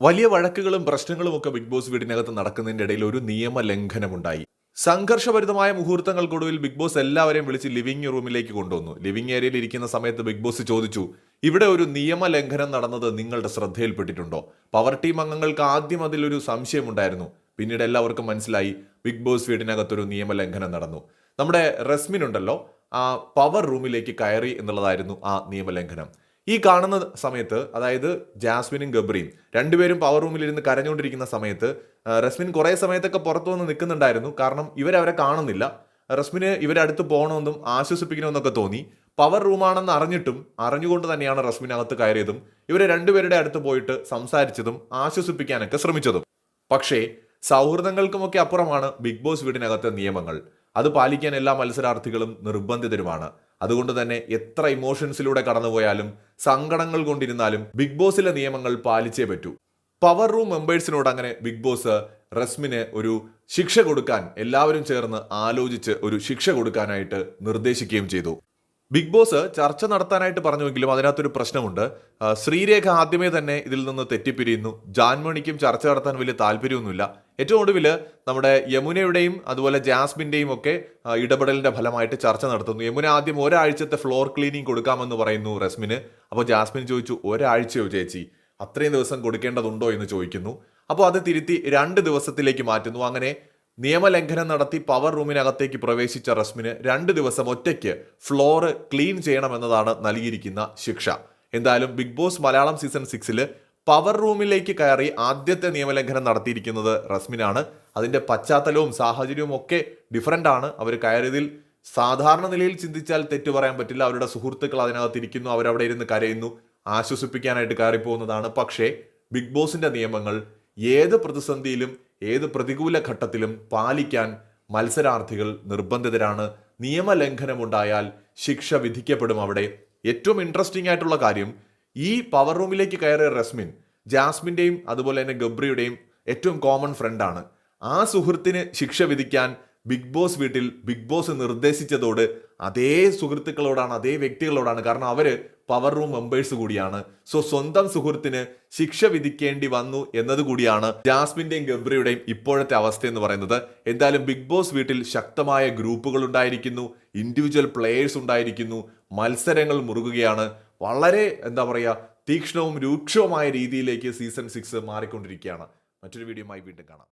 വലിയ വഴക്കുകളും പ്രശ്നങ്ങളും ഒക്കെ ബിഗ് ബോസ് വീടിനകത്ത് നടക്കുന്നതിന്റെ ഇടയിൽ ഒരു നിയമ ലംഘനമുണ്ടായി സംഘർഷഭരിതമായ മുഹൂർത്തങ്ങൾക്കൊടുവിൽ ബിഗ് ബോസ് എല്ലാവരെയും വിളിച്ച് ലിവിംഗ് റൂമിലേക്ക് കൊണ്ടുവന്നു. ലിവിംഗ് ഏരിയയിൽ ഇരിക്കുന്ന സമയത്ത് ബിഗ് ബോസ് ചോദിച്ചു ഇവിടെ ഒരു നിയമ ലംഘനം നടന്നത് നിങ്ങളുടെ ശ്രദ്ധയിൽപ്പെട്ടിട്ടുണ്ടോ? പവർ ടീം അംഗങ്ങൾക്ക് ആദ്യം അതിലൊരു സംശയമുണ്ടായിരുന്നു. പിന്നീട് എല്ലാവർക്കും മനസ്സിലായി ബിഗ് ബോസ് വീടിനകത്തൊരു നിയമ ലംഘനം നടന്നു. നമ്മുടെ റസ്മിനുണ്ടല്ലോ ആ പവർ റൂമിലേക്ക് കയറി എന്നുള്ളതായിരുന്നു ആ നിയമലംഘനം. ഈ കാണുന്ന സമയത്ത് അതായത് ജാസ്മിനും ഗബ്രിയും രണ്ടുപേരും പവർ റൂമിലിരുന്ന് കരഞ്ഞുകൊണ്ടിരിക്കുന്ന സമയത്ത് റസ്മിൻ കുറേ സമയത്തൊക്കെ പുറത്തു വന്ന് നിൽക്കുന്നുണ്ടായിരുന്നു. കാരണം ഇവരവരെ കാണുന്നില്ല. റസ്മിന് ഇവരെ അടുത്ത് പോകണമെന്നും ആശ്വസിപ്പിക്കണമെന്നൊക്കെ തോന്നി. പവർ റൂമാണെന്ന് അറിഞ്ഞിട്ടും അറിഞ്ഞുകൊണ്ട് തന്നെയാണ് റസ്മിനകത്ത് കയറിയതും ഇവരെ രണ്ടുപേരുടെ അടുത്ത് പോയിട്ട് സംസാരിച്ചതും ആശ്വസിപ്പിക്കാനൊക്കെ ശ്രമിച്ചതും. പക്ഷേ സൗഹൃദങ്ങൾക്കുമൊക്കെ അപ്പുറമാണ് ബിഗ് ബോസ് വീടിനകത്തെ നിയമങ്ങൾ. അത് പാലിക്കാൻ എല്ലാ മത്സരാർത്ഥികളും നിർബന്ധിതരുമാണ്. അതുകൊണ്ട് തന്നെ എത്ര ഇമോഷൻസിലൂടെ കടന്നുപോയാലും സങ്കടങ്ങൾ കൊണ്ടിരുന്നാലും ബിഗ് ബോസിലെ നിയമങ്ങൾ പാലിച്ചേ പറ്റൂ. പവർ റൂം മെമ്പേഴ്സിനോട് അങ്ങനെ ബിഗ് ബോസ് റസ്മിന് ഒരു ശിക്ഷ കൊടുക്കാൻ എല്ലാവരും ചേർന്ന് ആലോചിച്ച് ഒരു ശിക്ഷ കൊടുക്കാനായിട്ട് നിർദ്ദേശിക്കുകയും ചെയ്തു. ബിഗ് ബോസ് ചർച്ച നടത്താനായിട്ട് പറഞ്ഞുവെങ്കിലും അതിനകത്തൊരു പ്രശ്നമുണ്ട്. ശ്രീരേഖ ആദ്യമേ തന്നെ ഇതിൽ നിന്ന് തെറ്റിപ്പിരിയുന്നു. ജാൻമണിക്കും ചർച്ച നടത്താൻ വലിയ താല്പര്യമൊന്നുമില്ല. ഏറ്റവും ഒടുവിൽ നമ്മുടെ യമുനയുടെയും അതുപോലെ ജാസ്മിന്റെയും ഒക്കെ ഇടപെടലിന്റെ ഫലമായിട്ട് ചർച്ച നടത്തുന്നു. യമുന ആദ്യം ഒരാഴ്ചത്തെ ഫ്ലോർ ക്ലീനിങ് കൊടുക്കാമെന്ന് പറയുന്നു റസ്മിന്. അപ്പോൾ ജാസ്മിൻ ചോദിച്ചു ഒരാഴ്ചയോ ചേച്ചി? അത്രയും ദിവസം കൊടുക്കേണ്ടതുണ്ടോ? എന്ന് ചോദിക്കുന്നു. അപ്പോൾ അത് തിരുത്തി രണ്ട് ദിവസത്തിലേക്ക് മാറ്റുന്നു. അങ്ങനെ നിയമലംഘനം നടത്തി പവർ റൂമിനകത്തേക്ക് പ്രവേശിച്ച റസ്മിന് രണ്ട് ദിവസം ഒറ്റയ്ക്ക് ഫ്ലോറ് ക്ലീൻ ചെയ്യണമെന്നതാണ് നൽകിയിരിക്കുന്ന ശിക്ഷ. എന്തായാലും ബിഗ് ബോസ് മലയാളം സീസൺ സിക്സിൽ പവർ റൂമിലേക്ക് കയറി ആദ്യത്തെ നിയമലംഘനം നടത്തിയിരിക്കുന്നത് റസ്മിനാണ്. അതിന്റെ പശ്ചാത്തലവും സാഹചര്യവും ഒക്കെ ഡിഫറന്റ് ആണ്. അവർ കയറിയതിൽ സാധാരണ നിലയിൽ ചിന്തിച്ചാൽ തെറ്റു പറയാൻ പറ്റില്ല. അവരുടെ സുഹൃത്തുക്കൾ അതിനകത്ത് ഇരിക്കുന്നു. അവരവിടെ ഇരുന്ന് കരയുന്നു. ആശ്വസിപ്പിക്കാനായിട്ട് കയറിപ്പോകുന്നതാണ്. പക്ഷേ ബിഗ് ബോസിന്റെ നിയമങ്ങൾ ഏത് പ്രതിസന്ധിയിലും ഏത് പ്രതികൂല ഘട്ടത്തിലും പാലിക്കാൻ മത്സരാർത്ഥികൾ നിർബന്ധിതരാണ്. നിയമലംഘനമുണ്ടായാൽ ശിക്ഷ വിധിക്കപ്പെടും അവിടെ. ഏറ്റവും ഇൻട്രസ്റ്റിംഗ് ആയിട്ടുള്ള കാര്യം ഈ പവർ റൂമിലേക്ക് കയറിയ റസ്മിൻ ജാസ്മിന്റെയും അതുപോലെ തന്നെ ഗബ്രിയുടെയും ഏറ്റവും കോമൺ ഫ്രണ്ടാണ് ആ സുഹൃത്തിന് ശിക്ഷ വിധിക്കാൻ ബിഗ് ബോസ് വീട്ടിൽ ബിഗ് ബോസ് നിർദ്ദേശിച്ചതോട് അതേ സുഹൃത്തുക്കളോടാണ് അതേ വ്യക്തികളോടാണ്. കാരണം അവർ പവർ റൂം മെമ്പേഴ്സ് കൂടിയാണ്. സോ സ്വന്തം സുഹൃത്തിന് ശിക്ഷ വിധിക്കേണ്ടി വന്നു എന്നതുകൂടിയാണ് ജാസ്മിന്റെയും ഗബ്രിയുടെയും ഇപ്പോഴത്തെ അവസ്ഥ എന്ന് പറയുന്നത്. എന്തായാലും ബിഗ് ബോസ് വീട്ടിൽ ശക്തമായ ഗ്രൂപ്പുകൾ ഉണ്ടായിരിക്കുന്നു. ഇൻഡിവിജ്വൽ പ്ലെയേഴ്സ് ഉണ്ടായിരിക്കുന്നു. മത്സരങ്ങൾ മുറുകുകയാണ്. വളരെ എന്താ പറയുക തീക്ഷ്ണവും രൂക്ഷവുമായ രീതിയിലേക്ക് സീസൺ സിക്സ് മാറിക്കൊണ്ടിരിക്കുകയാണ്. മറ്റൊരു വീഡിയോയുമായി വീണ്ടും കാണാം.